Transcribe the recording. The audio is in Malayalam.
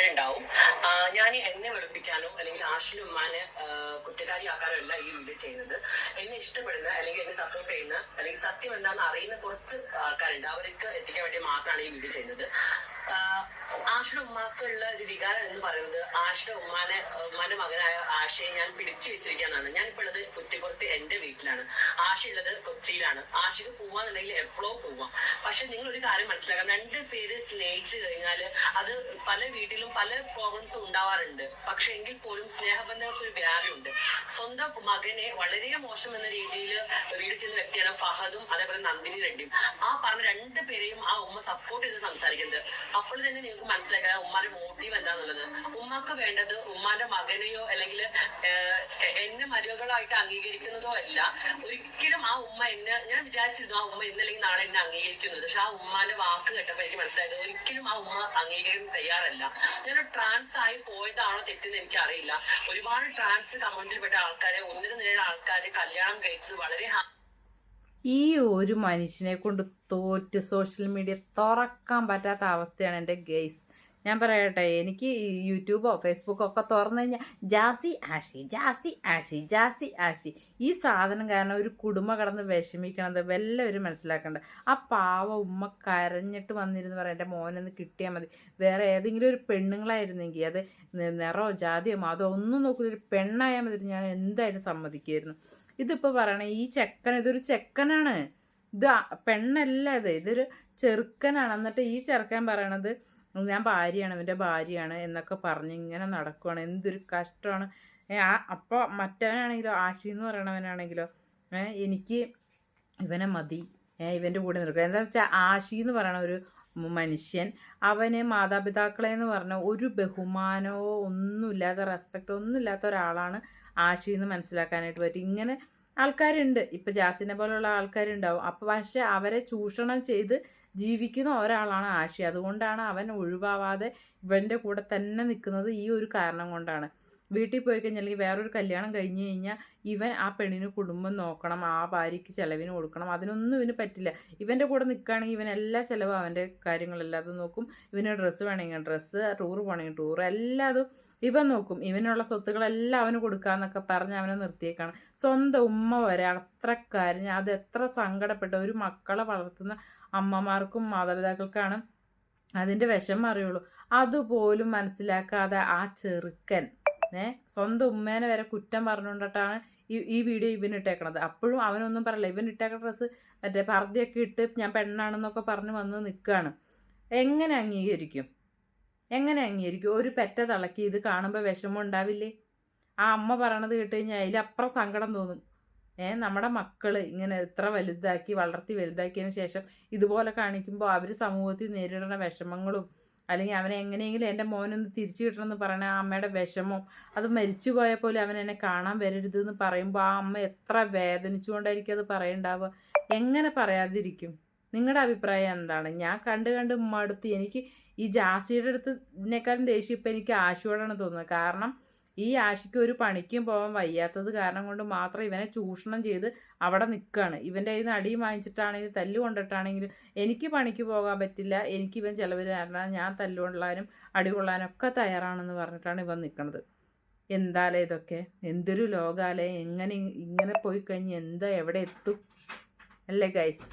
ഉണ്ടാവും. ഞാൻ എന്നെ വെളുപ്പിക്കാനോ അല്ലെങ്കിൽ ആഷിനും ഉമ്മാനെ കുറ്റക്കാരിയാക്കാനോ അല്ല ഈ വീഡിയോ ചെയ്യുന്നത്. എന്നെ ഇഷ്ടപ്പെടുന്ന അല്ലെങ്കിൽ എന്നെ സപ്പോർട്ട് ചെയ്യുന്ന അല്ലെങ്കിൽ സത്യം എന്താണെന്ന് അറിയുന്ന കുറച്ച് ആൾക്കാരുണ്ട്. അവർക്ക് എത്തിക്കാൻ വേണ്ടി മാത്രമാണ് ഈ വീഡിയോ ചെയ്യുന്നത്. ആഷിയുടെ ഉമ്മാക്കുള്ള ഒരു വികാരം എന്ന് പറയുന്നത് ആഷയുടെ ഉമ്മാനെ ഉമ്മാന്റെ മകനായ ആശയെ ഞാൻ പിടിച്ചു വെച്ചിരിക്കാന്നാണ് ഞാൻ ഇപ്പോൾ ഉള്ളത് കുറ്റിപ്പുറത്ത് എന്റെ വീട്ടിലാണ്. ആശ ഉള്ളത് കൊച്ചിയിലാണ്. ആശയ്ക്ക് പോവാന്നുണ്ടെങ്കിൽ എപ്പോഴോ പോവാം. പക്ഷെ നിങ്ങൾ ഒരു കാര്യം മനസ്സിലാക്കാം രണ്ട് പേര് സ്നേഹിച്ചു കഴിഞ്ഞാൽ അത് പല വീട്ടിലും പല പ്രോബ്ലംസും ഉണ്ടാവാറുണ്ട്. പക്ഷെ എങ്കിൽ പോലും സ്നേഹബന്ധങ്ങൾക്ക് ഒരു വ്യാധിയുണ്ട് സ്വന്തം മകനെ വളരെ മോശം എന്ന രീതിയിൽ വീട് ചെയ്യുന്ന വ്യക്തിയാണ് ഫഹദും അതേപോലെ നന്ദിനി റെഡ്ഡിയും ആ പറഞ്ഞ രണ്ട് പേരെയും ആ ഉമ്മ സപ്പോർട്ട് ചെയ്ത് സംസാരിക്കുന്നത്. അപ്പോൾ തന്നെ നിങ്ങൾക്ക് മനസ്സിലാക്കാം ഉമ്മാന്റെ മോട്ടീവ് എന്താന്നുള്ളത്. ഉമ്മാക്ക് വേണ്ടത് ഉമ്മാന്റെ മകനെയോ അല്ലെങ്കിൽ എന്നെ മരുകളായിട്ട് അംഗീകരിക്കുന്നതോ അല്ല. ഒരിക്കലും ആ ഉമ്മ എന്നെ ഞാൻ വിചാരിച്ചിരുന്നു ആ ഉമ്മ ഇന്നല്ലെങ്കിൽ നാളെ എന്നെ അംഗീകരിക്കുന്നത് പക്ഷെ ആ ഉമ്മാന്റെ വാക്ക് കേട്ടപ്പോൾ എനിക്ക് മനസ്സിലായത് ഒരിക്കലും ആ ഉമ്മ അംഗീകരിക്കാൻ തയ്യാറല്ല. ഞാൻ ട്രാൻസ് ആയി പോയതാണോ തെറ്റെന്ന് എനിക്ക് അറിയില്ല ഒരുപാട് ട്രാൻസ് കമ്മ്യൂണിറ്റിയിൽപ്പെട്ട ആൾക്കാരെ ഒന്നിനു നേരെ ആൾക്കാരെ കല്യാണം കഴിച്ച് വളരെ ഈ ഒരു മനുഷ്യനെ കൊണ്ട് തോറ്റ് സോഷ്യൽ മീഡിയ തുറക്കാൻ പറ്റാത്ത അവസ്ഥയാണ് എന്റെ ഗെയ്സ് ഞാൻ പറയട്ടെ എനിക്ക് യൂട്യൂബോ ഫേസ്ബുക്കോ ഒക്കെ തുറന്നു കഴിഞ്ഞാൽ ജാസി ആഷി ജാസി ആഷി ജാസി ആഷി. ഈ സാധനം കാരണം ഒരു കുടുംബം കടന്ന് വിഷമിക്കണത് വല്ലവരും മനസ്സിലാക്കേണ്ടത് ആ പാവ ഉമ്മ കരഞ്ഞിട്ട് വന്നിരുന്ന് പറയാം എന്റെ മോനൊന്ന് കിട്ടിയാൽ മതി. വേറെ ഏതെങ്കിലും ഒരു പെണ്ണുങ്ങളായിരുന്നെങ്കിൽ അത് നിറോ ജാതിയോ മതോ ഒന്നും നോക്കുന്ന ഒരു പെണ്ണായാൽ മതി. ഞാൻ എന്തായാലും സമ്മതിക്കുമായിരുന്നു. ഇതിപ്പോൾ പറയണേ ഈ ചെക്കൻ ഇതൊരു ചെക്കനാണ്. ഇത് പെണ്ണല്ല ഇത്. ഇതൊരു ചെറുക്കനാണ്. എന്നിട്ട് ഈ ചെറുക്കൻ പറയണത് ഞാൻ ഭാര്യയാണ് ഇവന്റെ ഭാര്യയാണ് എന്നൊക്കെ പറഞ്ഞ് ഇങ്ങനെ നടക്കുവാണ്. എന്തൊരു കഷ്ടമാണ്. അപ്പോൾ മറ്റവനാണെങ്കിലോ ആഷി എന്ന് പറയണവനാണെങ്കിലോ എനിക്ക് ഇവനെ മതി. ഇവന്റെ കൂടെ നിൽക്കുക. എന്താ വെച്ചാൽ ആഷി എന്ന് പറയണ ഒരു മനുഷ്യൻ അവന് മാതാപിതാക്കളെ എന്ന് പറഞ്ഞ ഒരു ബഹുമാനമോ ഒന്നുമില്ലാത്ത റെസ്പെക്റ്റോ ഒന്നുമില്ലാത്ത ഒരാളാണ് ആഷി എന്ന് മനസ്സിലാക്കാനായിട്ട് പറ്റും. ഇങ്ങനെ ആൾക്കാരുണ്ട്. ഇപ്പോൾ ജാസിനെ പോലുള്ള ആൾക്കാരുണ്ടാവും. അപ്പോൾ പക്ഷേ അവരെ ചൂഷണം ചെയ്ത് ജീവിക്കുന്ന ഒരാളാണ് ആഷി അതുകൊണ്ടാണ് അവൻ ഒഴിവാവാതെ ഇവന്റെ കൂടെ തന്നെ നിൽക്കുന്നത് ഈ ഒരു കാരണം കൊണ്ടാണ്. വീട്ടിൽ പോയി കഴിഞ്ഞാൽ അല്ലെങ്കിൽ വേറൊരു കല്യാണം കഴിഞ്ഞ് കഴിഞ്ഞാൽ ഇവൻ ആ പെണ്ണിന് കുടുംബം നോക്കണം ആ ഭാര്യയ്ക്ക് ചിലവിന് കൊടുക്കണം. അതിനൊന്നും ഇവന് പറ്റില്ല. ഇവന്റെ കൂടെ നിൽക്കുകയാണെങ്കിൽ ഇവൻ എല്ലാ ചിലവും അവന്റെ കാര്യങ്ങളെല്ലാം അത് നോക്കും. ഇവന് ഡ്രസ്സ് വേണമെങ്കിൽ ഡ്രസ്സ് ടൂർ പോകണമെങ്കിൽ ടൂർ എല്ലാതും ഇവൻ നോക്കും ഇവനുള്ള സ്വത്തുക്കളെല്ലാം അവന് കൊടുക്കാന്നൊക്കെ പറഞ്ഞ് അവനെ നിർത്തിയേക്കാണ്. സ്വന്തം ഉമ്മ വരെ അത്ര കരഞ്ഞ് അത് എത്ര സങ്കടപ്പെട്ട ഒരു മക്കളെ വളർത്തുന്ന അമ്മമാർക്കും മാതാപിതാക്കൾക്കാണ് അതിന്റെ വിഷം അറിയുള്ളൂ. അതുപോലും മനസ്സിലാക്കാതെ ആ ചെറുക്കൻ ഏ സ്വന്തം ഉമ്മേനെ വരെ കുറ്റം പറഞ്ഞുകൊണ്ടിട്ടാണ് ഈ ഈ വീഡിയോ ഇവൻ ഇട്ടേക്കണത്. അപ്പോഴും അവനൊന്നും പറയില്ല. ഇവൻ ഇട്ടേക്ക ഡ്രസ്സ് മറ്റേ പർദ്ദയൊക്കെ ഇട്ട് ഞാൻ പെണ്ണാണെന്നൊക്കെ പറഞ്ഞ് വന്ന് നിൽക്കുകയാണ് എങ്ങനെ അംഗീകരിക്കും? എങ്ങനെ അംഗീകരിക്കും? ഒരു പെറ്റ തിളക്കി ഇത് കാണുമ്പോൾ വിഷമം ഉണ്ടാവില്ലേ? ആ അമ്മ പറയണത് കേട്ട് കഴിഞ്ഞാൽ അതിലപ്പുറം സങ്കടം തോന്നും. ഏ നമ്മുടെ മക്കൾ ഇങ്ങനെ ഇത്ര വലുതാക്കി വളർത്തി വലുതാക്കിയതിന് ശേഷം ഇതുപോലെ കാണിക്കുമ്പോൾ അവർ സമൂഹത്തിൽ നേരിടുന്ന വിഷമങ്ങളും അല്ലെങ്കിൽ അവനെ എങ്ങനെയെങ്കിലും എന്റെ മോനൊന്ന് തിരിച്ചു കിട്ടണമെന്ന് പറയണ ആ അമ്മയുടെ വിഷമം അത് മരിച്ചു പോയ പോലെ അവൻ എന്നെ കാണാൻ വരരുത് എന്ന് പറയുമ്പോൾ ആ അമ്മ എത്ര വേദനിച്ചുകൊണ്ടായിരിക്കും അത് പറയണ്ടാവുക? എങ്ങനെ പറയാതിരിക്കും? നിങ്ങളുടെ അഭിപ്രായം എന്താണ്? ഞാൻ കണ്ട് കണ്ട് മടുത്ത് എനിക്ക് ഈ ജാസിയുടെ അടുത്ത് ഇതിനേക്കാളും ദേഷ്യം ഇപ്പം എനിക്ക് ആശയോടാണ് തോന്നുന്നത്. കാരണം ഈ ആശയ്ക്ക് ഒരു പണിക്കും പോകാൻ വയ്യാത്തത് കാരണം കൊണ്ട് മാത്രം ഇവനെ ചൂഷണം ചെയ്ത് അവിടെ നിൽക്കുകയാണ് ഇവന്റെ കയ്യിൽ നിന്ന് അടിയും വാങ്ങിച്ചിട്ടാണെങ്കിലും തല്ലു കൊണ്ടിട്ടാണെങ്കിലും എനിക്ക് പണിക്ക് പോകാൻ പറ്റില്ല. എനിക്ക് ഇവൻ തരണം ഞാൻ തല്ലുകൊള്ളാനും അടി കൊള്ളാനും ഒക്കെ തയ്യാറാണെന്ന് പറഞ്ഞിട്ടാണ് ഇവൻ നിൽക്കുന്നത് എന്താലേ ഇതൊക്കെ? എന്തൊരു ലോകാലേ? എങ്ങനെ ഇങ്ങനെ പോയി കഴിഞ്ഞ് എന്താ? എവിടെ എത്തും? അല്ലേ ഗൈസ്?